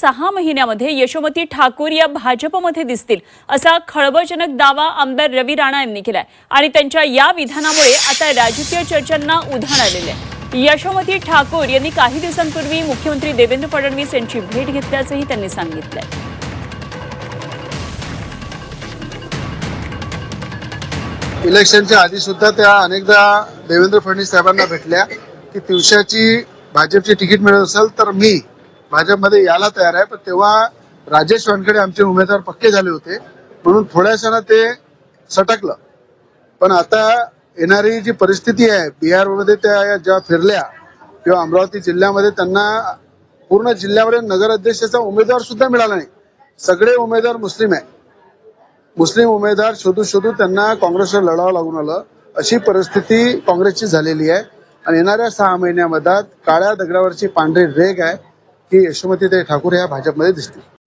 सहा महिन्यामध्ये यशोमती ठाकूर या भाजपमध्ये दिसतील असा खळबळजनक दावा आमदार रवी राणा यांनी केलाय. आणि त्यांच्या या विधानामुळे आता राजकीय चर्चांना उधाण आलेले आहे. यशोमती ठाकूर यांनी काही दिवसांपूर्वी मुख्यमंत्री देवेंद्र फडणवीस यांची भेट घेतल्याचंही त्यांनी सांगितलंय. इलेक्शनच्या आधी सुद्धा त्या अनेकदा देवेंद्र फडणवीस साहेबांना भेटल्या की दिवसाची भाजपची तिकीट मिळत असेल तर मी भाजपमध्ये यायला तयार आहे पण तेव्हा राजेश वानखेडे आमचे उमेदवार पक्के झाले होते. म्हणून थोड्याशानं ते सटकलं. पण आता येणारी जी परिस्थिती आहे बिहारमध्ये त्या ज्या फिरल्या किंवा अमरावती जिल्ह्यामध्ये त्यांना पूर्ण जिल्ह्यामध्ये नगर अध्यक्षाचा उमेदवार सुद्धा मिळाला नाही. सगळे उमेदवार मुस्लिम आहे. मुस्लिम उमेदवार शोधू शोधू त्यांना काँग्रेसला लढावं लागून आलं. अशी परिस्थिती काँग्रेसची झालेली आहे. आणि येणाऱ्या सहा महिन्यामध्ये काळ्या दगडावरची पांढरी रेग आहे. की यशोमती ठाकूर ह्या भाजपमध्ये दिसतील.